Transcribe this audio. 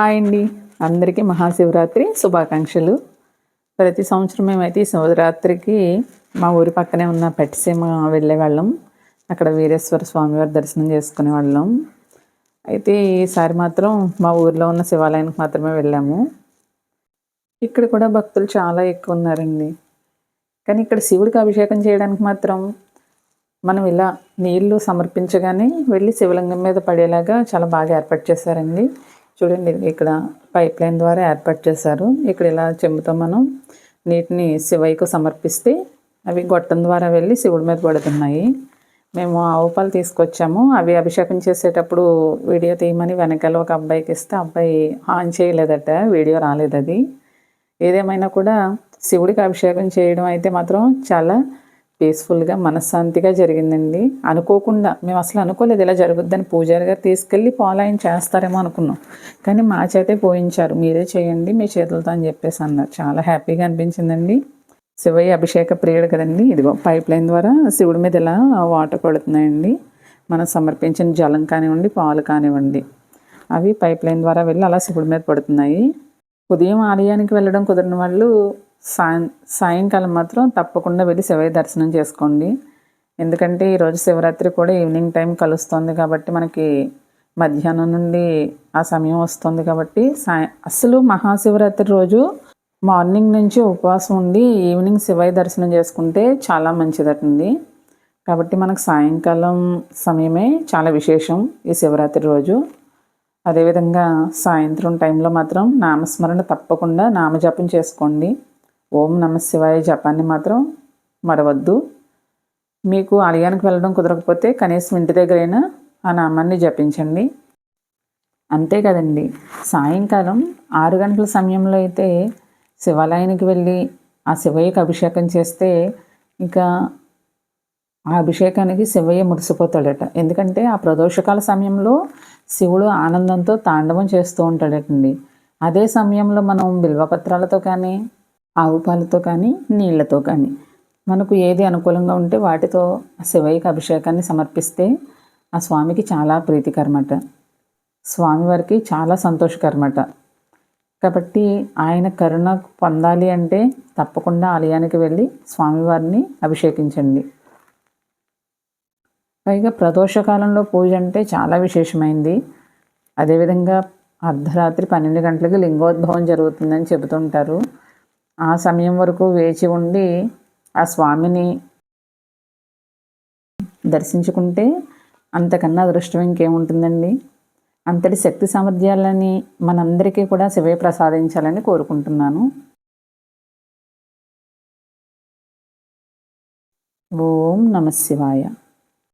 Hi అండి. అందరికీ మహాశివరాత్రి శుభాకాంక్షలు. ప్రతి సంవత్సరం మేమైతే ఈ శివరాత్రికి మా ఊరి పక్కనే ఉన్న పెట్టసీమ వెళ్ళే వాళ్ళం. అక్కడ వీరేశ్వర స్వామివారి దర్శనం చేసుకునే వాళ్ళం. అయితే ఈసారి మాత్రం మా ఊరిలో ఉన్న శివాలయానికి మాత్రమే వెళ్ళాము. ఇక్కడ కూడా భక్తులు చాలా ఎక్కువ ఉన్నారండి. కానీ ఇక్కడ శివుడికి అభిషేకం చేయడానికి మాత్రం మనం ఇలా నీళ్ళు సమర్పించగానే వెళ్ళి శివలింగం మీద పడేలాగా చాలా బాగా ఏర్పాటు చేశారండి. చూడండి ఇక్కడ పైప్ లైన్ ద్వారా ఏర్పాటు చేశారు. ఇక్కడ ఇలా చెంబుతో మనం. నీటిని శివయ్యకు సమర్పిస్తే అవి గొట్టం ద్వారా వెళ్ళి శివుడి మీద పడుతున్నాయి. మేము ఆవు పాలు తీసుకొచ్చాము. అవి అభిషేకం చేసేటప్పుడు వీడియో తీయమని వెనకాల ఒక అబ్బాయికి ఇస్తే అబ్బాయి ఆన్ చేయలేదట వీడియో రాలేదు అది ఏదేమైనా కూడా శివుడికి అభిషేకం చేయడం అయితే మాత్రం చాలా పీస్ఫుల్గా మనశ్శాంతిగా జరిగిందండి. అనుకోకుండా మేము అసలు అనుకోలేదు ఇలా జరుగుద్దని. పూజారి గారు తీసుకెళ్ళి పాలాయన చేస్తారేమో అనుకున్నాం. కానీ మా చేతే పోయించారు. మీరే చేయండి మీ చేతులతో అని చెప్పేసి అన్నారు. చాలా హ్యాపీగా అనిపించిందండి. శివయ్య అభిషేక ప్రియుడు కదండి. ఇదిగో పైప్ లైన్ ద్వారా శివుడి మీద ఇలా వాటర్ పడుతున్నాయండి మనం సమర్పించిన జలం కానివ్వండి పాలు కానివ్వండి. అవి పైప్ లైన్ ద్వారా వెళ్ళి అలా శివుడి మీద పడుతున్నాయి. ఉదయం ఆలయానికి వెళ్ళడం కుదిరిన వాళ్ళు సాయం సాయంకాలం మాత్రం తప్పకుండా వెళ్ళి శివయ్య దర్శనం చేసుకోండి. ఎందుకంటే ఈరోజు శివరాత్రి కూడా ఈవినింగ్ టైం కలుస్తుంది కాబట్టి మనకి మధ్యాహ్నం నుండి ఆ సమయం వస్తుంది కాబట్టి సాయ అసలు మహాశివరాత్రి రోజు మార్నింగ్ నుంచి ఉపవాసం ఉండి ఈవినింగ్ శివయ్య దర్శనం చేసుకుంటే చాలా మంచిదటండి. కాబట్టి మనకు సాయంకాలం సమయమే చాలా విశేషం ఈ శివరాత్రి రోజు. అదేవిధంగా సాయంత్రం టైంలో మాత్రం నామస్మరణ తప్పకుండా నామజపం చేసుకోండి. ఓం నమ శివాయ. జపాన్ని మాత్రం మరవద్దు. మీకు ఆలయానికి వెళ్ళడం కుదరకపోతే కనీసం ఇంటి దగ్గరైనా ఆ నామాన్ని జపించండి. అంతే కదండి. సాయంకాలం ఆరు గంటల సమయంలో అయితే శివాలయానికి వెళ్ళి ఆ శివయ్యకి అభిషేకం చేస్తే ఇంకా ఆ అభిషేకానికి శివయ్య మురిసిపోతాడట. ఎందుకంటే ఆ ప్రదోషకాల సమయంలో శివుడు ఆనందంతో తాండవం చేస్తూ ఉంటాడటండి. అదే సమయంలో మనం బిల్వపత్రాలతో కానీ ఆవు పాలతో కానీ నీళ్ళతో కానీ. మనకు ఏది అనుకూలంగా ఉంటే వాటితో శివయ్యకి అభిషేకాన్ని సమర్పిస్తే ఆ స్వామికి చాలా ప్రీతికరమట. స్వామివారికి చాలా సంతోషకరమట. కాబట్టి ఆయన కరుణ పొందాలి అంటే తప్పకుండా ఆలయానికి వెళ్ళి స్వామివారిని అభిషేకించండి. పైగా ప్రదోషకాలంలో పూజ అంటే చాలా విశేషమైంది. అదేవిధంగా అర్ధరాత్రి పన్నెండు గంటలకి లింగోద్భవం జరుగుతుందని చెబుతుంటారు. ఆ సమయం వరకు వేచి ఉండి ఆ స్వామిని దర్శించుకుంటే అంతకన్నా అదృష్టం ఇంకేముంటుందండి? అంతటి శక్తి సామర్థ్యాలని మనందరికీ కూడా శివే ప్రసాదించాలని కోరుకుంటున్నాను. ఓం నమ శివాయ.